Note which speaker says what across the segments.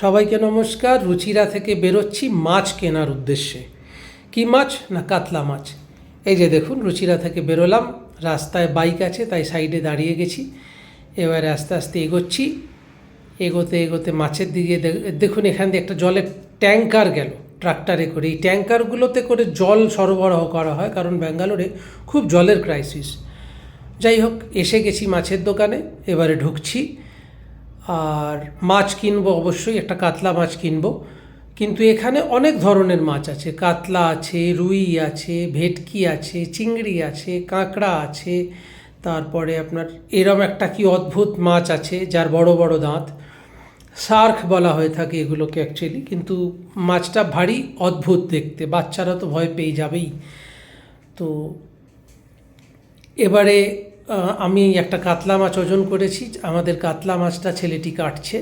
Speaker 1: সবাইকে নমস্কার, রুচিরা থেকে বেরোচ্ছি মাছ কেনার উদ্দেশ্যে। কি মাছ না কাতলা মাছ? এই যে দেখুন, রুচিরা থেকে বেরোলাম, রাস্তায় বাইক আছে, তাই সাইডে দাঁড়িয়ে গেছি। এবারে আস্তে আস্তে এগোচ্ছি। এগোতে এগোতে মাছের দিকে দেখুন এখান দিয়ে একটা জলের ট্যাঙ্কার গেল, ট্রাক্টরে করে। এই ট্যাঙ্কারগুলোতে করে জল সরবরাহ করা হয়, কারণ ব্যাঙ্গালোরে খুব জলের ক্রাইসিস যাই হোক, এসে গেছি মাছের দোকানে, এবারে ঢুকছি। আর মাছ কিনবো, অবশ্যই একটা কাতলা মাছ কিনবো। কিন্তু এখানে অনেক ধরনের মাছ আছে। কাতলা আছে, রুই আছে, ভেটকি আছে, চিংড়ি আছে, কাঁকড়া আছে, তারপরে আপনার এরম একটা কি অদ্ভুত মাছ আছে যার বড় বড় দাঁত। শার্ক বলা হয়ে থাকে এগুলোকে অ্যাকচুয়ালি কিন্তু মাছটা ভারী অদ্ভুত দেখতে। বাচ্চারা তো ভয় পেয়ে যাবেই। তো এবারে আমি একটা কাতলা মাছ ওজন করেছি। আমাদের কাতলা মাছটা ছেলেটি কাটছে।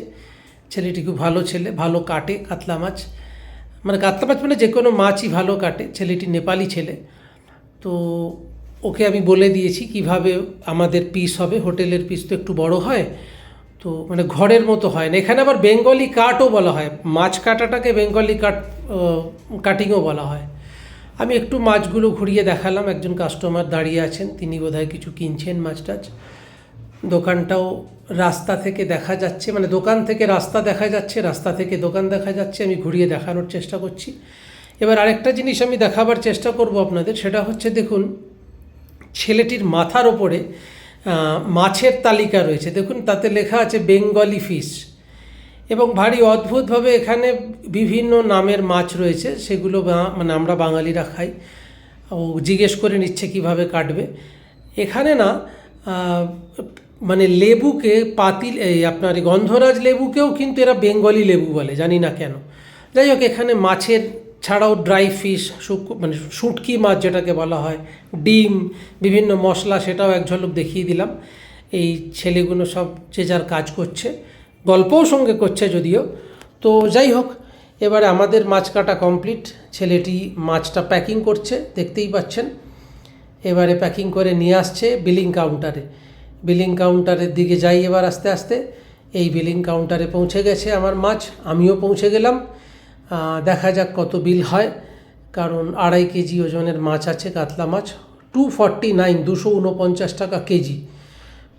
Speaker 1: ছেলেটি খুব ভালো ছেলে, ভালো কাটে কাতলা মাছ। মানে কাতলা মাছ মানে যে কোনো মাছই ভালো কাটে, ছেলেটি নেপালি ছেলে। তো ওকে আমি বলে দিয়েছি কীভাবে আমাদের পিস হবে, হোটেলের পিস তো একটু বড় হয়। তো মানে ঘরের মতো হয় না। এখানে আবার বেঙ্গলি কাটও বলা হয়। মাছ কাটাটাকে বেঙ্গলি কাট কাটিংও বলা হয়। আমি একটু মাছগুলো ঘুরিয়ে দেখালাম, একজন কাস্টমার দাঁড়িয়ে আছেন, তিনি বোধহয় কিছু কিনছেন মাছ টাছ। দোকানটাও রাস্তা থেকে দেখা যাচ্ছে মানে দোকান থেকে রাস্তা দেখা যাচ্ছে, রাস্তা থেকে দোকান দেখা যাচ্ছে, আমি ঘুরিয়ে দেখানোর চেষ্টা করছি। এবার আরেকটা জিনিস আমি দেখাবার চেষ্টা করব আপনাদের, সেটা হচ্ছে দেখুন, ছেলেটির মাথার ওপরে মাছের তালিকা রয়েছে। দেখুন, তাতে লেখা আছে, বেঙ্গলি ফিশ। এবং ভারী অদ্ভুতভাবে এখানে বিভিন্ন নামের মাছ রয়েছে, সেগুলো মানে আমরা বাঙালিরা খাই। ও জিজ্ঞেস করে নিচ্ছে কীভাবে কাটবে। এখানে না মানে লেবুকে পাতিল, এই আপনার গন্ধরাজ লেবুকেও কিন্তু এরা বেঙ্গলি লেবু বলে, জানি না কেন। যাই হোক, এখানে মাছের ছাড়াও ড্রাই ফিশ মানে শুটকি মাছ যেটাকে বলা হয়, ডিম, বিভিন্ন মশলা, সেটাও এক ঝলক দেখিয়ে দিলাম। এই ছেলেগুলো সব যে যার কাজ করছে, গল্পও সঙ্গে করছে যদিও। তো যাই হোক এবারে আমাদের মাছ কাটা কমপ্লিট। ছেলেটি মাছটা প্যাকিং করছে, দেখতেই পাচ্ছেন। এবারে প্যাকিং করে নিয়ে আসছে বিলিং কাউন্টারে বিলিং কাউন্টারের দিকে যাই এবার আস্তে আস্তে। এই বিলিং কাউন্টারে পৌঁছে গেছে আমার মাছ, আমিও পৌঁছে গেলাম। দেখা যাক কত বিল হয়। কারণ আড়াই কেজি ওজনের মাছ আছে, কাতলা মাছ। টু ফর্টি নাইন দুশো উনপঞ্চাশ টাকা কেজি।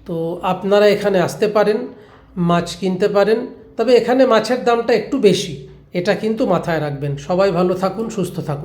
Speaker 1: তো আপনারা এখানে আসতে পারেন, মাছ কিনতে পারেন। তবে এখানে মাছের দামটা একটু বেশি। এটা কিন্তু মাথায় রাখবেন। সবাই ভালো থাকুন সুস্থ থাকুন।